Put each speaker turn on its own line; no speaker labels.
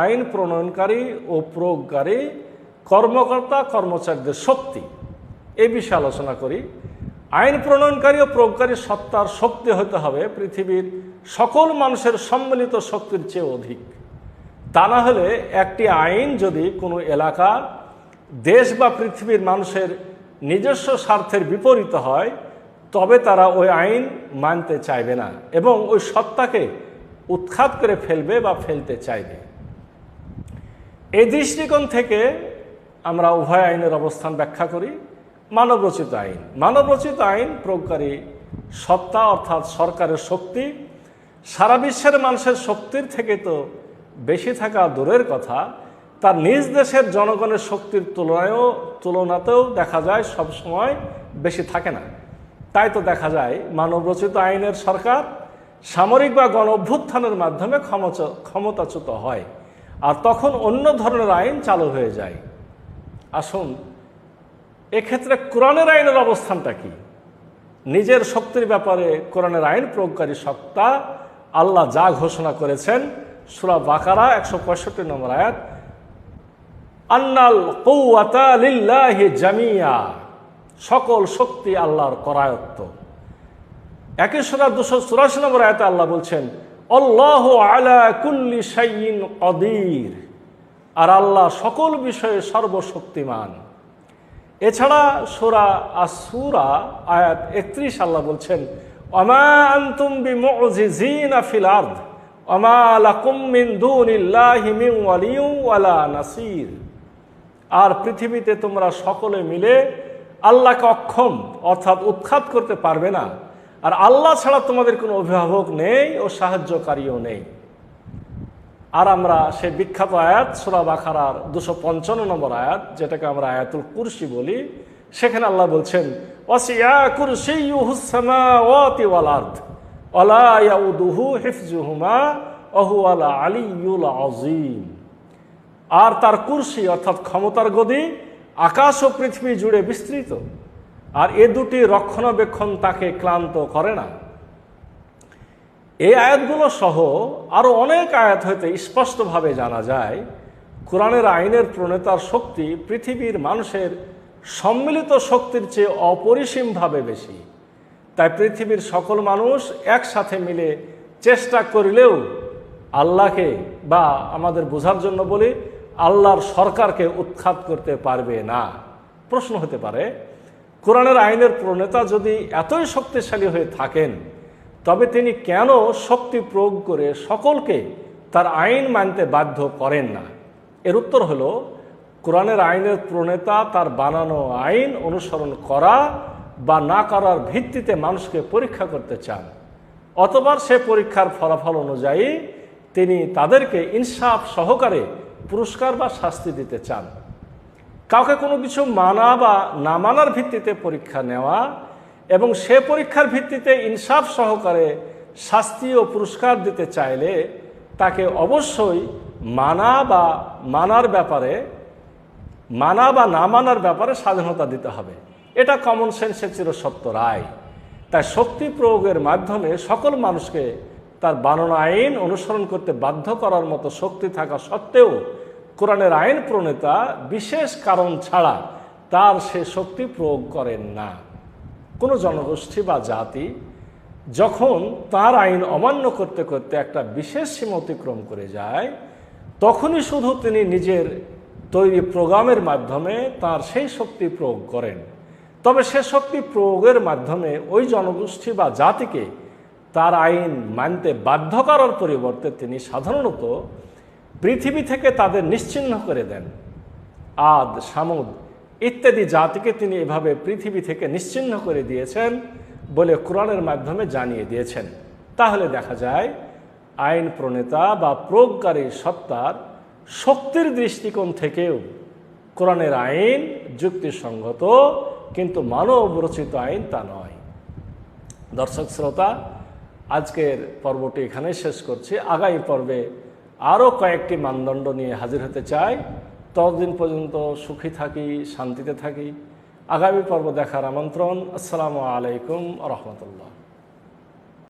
আইন প্রণয়নকারী ও প্রয়োগকারী, কর্মকর্তা, কর্মচারীদের শক্তি। এই বিষয়ে আলোচনা করি। আইন প্রণয়নকারী ও প্রয়োগকারী সত্তার শক্তি হতে হবে পৃথিবীর সকল মানুষের সম্মিলিত শক্তির চেয়ে অধিক। তা না হলে একটি আইন যদি কোনো এলাকা, দেশ বা পৃথিবীর মানুষের নিজস্ব স্বার্থের বিপরীত হয়, তবে তারা ওই আইন মানতে চাইবে না এবং ওই সত্তাকে উৎখাত করে ফেলবে বা ফেলতে চাইবে। এই দৃষ্টিকোণ থেকে আমরা উভয় আইনের অবস্থান ব্যাখ্যা করি। মানবরচিত আইন। মানবরচিত আইন প্রয়োগকারী সত্তা অর্থাৎ সরকারের শক্তি। সারা বিশ্বের মানুষের শক্তির থেকে তো বেশি থাকা দূরের কথা। তার নিজ দেশের জনগণের শক্তির তুলনায়ও, তুলনাতেও দেখা যায় সব সময় বেশি থাকে না। তাই তো দেখা যায় মানবরচিত আইনের সরকার সামরিক বা গণ অভ্যুত্থানের মাধ্যমে ক্ষমতা ক্ষমতাচ্যুত হয়। আর তখন অন্য ধরনের আইন চালু হয়ে যায়। আসুন, এক্ষেত্রে কোরআনের আইনের অবস্থানটা কি? নিজের শক্তির ব্যাপারে কোরআনের আইন প্রয়োগকারী সত্তা আল্লাহ যা ঘোষণা করেছেন, সুরা বাকারা একশো পঁয়ষট্টি নম্বর আয়াত, আন্নাল কৌয়াতা লিল্লাহি জামিয়া। সকল শক্তি আল্লাহর করায়ত্ত। একই সুরা দুশো চুরাশি নম্বর আয়াতে আল্লাহ বলছেন অল্লাহ আলা কুল্লি সাইন কদির। আর আল্লাহ সকল বিষয়ে সর্বশক্তিমান। এছাড়া সুরা আসুরা আয়াত একত্রিশ আল্লাহ বলছেন অমা আন্তুম বি মুজিজিনা ফিল আরদ অমা লাকুম মিন দুনিল্লাহি মিন নাসির। আর পৃথিবীতে তোমরা সকলে মিলে আল্লাহকে অক্ষম, অর্থাৎ উৎখাত করতে পারবে না। আর আল্লাহ ছাড়া তোমাদের কোনো অভিভাবক নেই ও সাহায্যকারীও নেই। আর আমরা সেই বিখ্যাত আয়াত, সুরা বাখারার দুশো পঞ্চান্ন নম্বর আয়াত, যেটাকে আমরা আয়াতুল কুরসি বলি, সেখানে আল্লাহ বলছেন কুরসি আর তার কুরসি অর্থাৎ ক্ষমতার গদি আকাশ ও পৃথিবী জুড়ে বিস্তৃত। আর এ দুটি রক্ষণাবেক্ষণ তাকে ক্লান্ত করে না। এই আয়াতগুলো সহ আরও অনেক আয়াত হইতে স্পষ্টভাবে জানা যায়। কোরআনের আইনের প্রণেতার শক্তি পৃথিবীর মানুষের সম্মিলিত শক্তির চেয়ে অপরিসীমভাবে বেশি। তাই পৃথিবীর সকল মানুষ একসাথে মিলে চেষ্টা করিলেও আল্লাহকে বা আমাদের বোঝার জন্য বলি, আল্লাহর সরকারকে উৎখাত করতে পারবে না। প্রশ্ন হতে পারে কোরআনের আইনের প্রণেতা যদি এতই শক্তিশালী হয়ে থাকেন, তবে তিনি কেন শক্তি প্রয়োগ করে সকলকে তার আইন মানতে বাধ্য করেন না? এর উত্তর হলো, কোরআনের আইনের প্রণেতা তার বানানো আইন অনুসরণ করা বা না করার ভিত্তিতে মানুষকে পরীক্ষা করতে চান। অতবার সে পরীক্ষার ফলাফল অনুযায়ী তিনি তাদেরকে ইনসাফ সহকারে পুরস্কার বা শাস্তি দিতে চান। কাউকে কোনো কিছু মানা বা না মানার ভিত্তিতে পরীক্ষা নেওয়া এবং সে পরীক্ষার ভিত্তিতে ইনসাফ সহকারে শাস্তি ও পুরস্কার দিতে চাইলে তাকে অবশ্যই মানা বা মানার ব্যাপারে, মানা বা না মানার ব্যাপারে স্বাধীনতা দিতে হবে। এটা কমন সেন্সের চিরসত্য রায়। তাই শক্তি প্রয়োগের মাধ্যমে সকল মানুষকে তার বাননা আইন অনুসরণ করতে বাধ্য করার মতো শক্তি থাকা সত্ত্বেও কোরআনের আইন প্রণেতা বিশেষ কারণ ছাড়া তার সে শক্তি প্রয়োগ করেন না। কোনো জনগোষ্ঠী বা জাতি যখন তার আইন অমান্য করতে করতে একটা বিশেষ সীমা অতিক্রম করে যায়, তখনই শুধু তিনি নিজের তৈরি প্রোগ্রামের মাধ্যমে তার সেই শক্তি প্রয়োগ করেন। তবে সে শক্তি প্রয়োগের মাধ্যমে ওই জনগোষ্ঠী বা জাতিকে তার আইন মানতে বাধ্য করার পরিবর্তে তিনি সাধারণত পৃথিবী থেকে তাদের নিশ্চিহ্ন করে দেন। আদ, সামুদ ইত্যাদি জাতিকে তিনি এভাবে পৃথিবী থেকে নিশ্চিহ্ন করে দিয়েছেন বলে কোরআনের মাধ্যমে জানিয়ে দিয়েছেন। তাহলে দেখা যায়, আইন প্রণেতা বা প্রয়োগকারী সত্তার শক্তির দৃষ্টিকোণ থেকেও কোরআনের আইন যুক্তিসঙ্গত, কিন্তু মানব রচিত আইন তা নয়। দর্শক শ্রোতা, আজকের পর্বটি এখানে শেষ করছি। আগামী পর্বে আরও কয়েকটি মানদণ্ড নিয়ে হাজির হতে চাই। ততদিন পর্যন্ত সুখী থাকি, শান্তিতে থাকি। আগামী পর্ব দেখার আমন্ত্রণ। আসসালামু আলাইকুম রহমতুল্লাহ।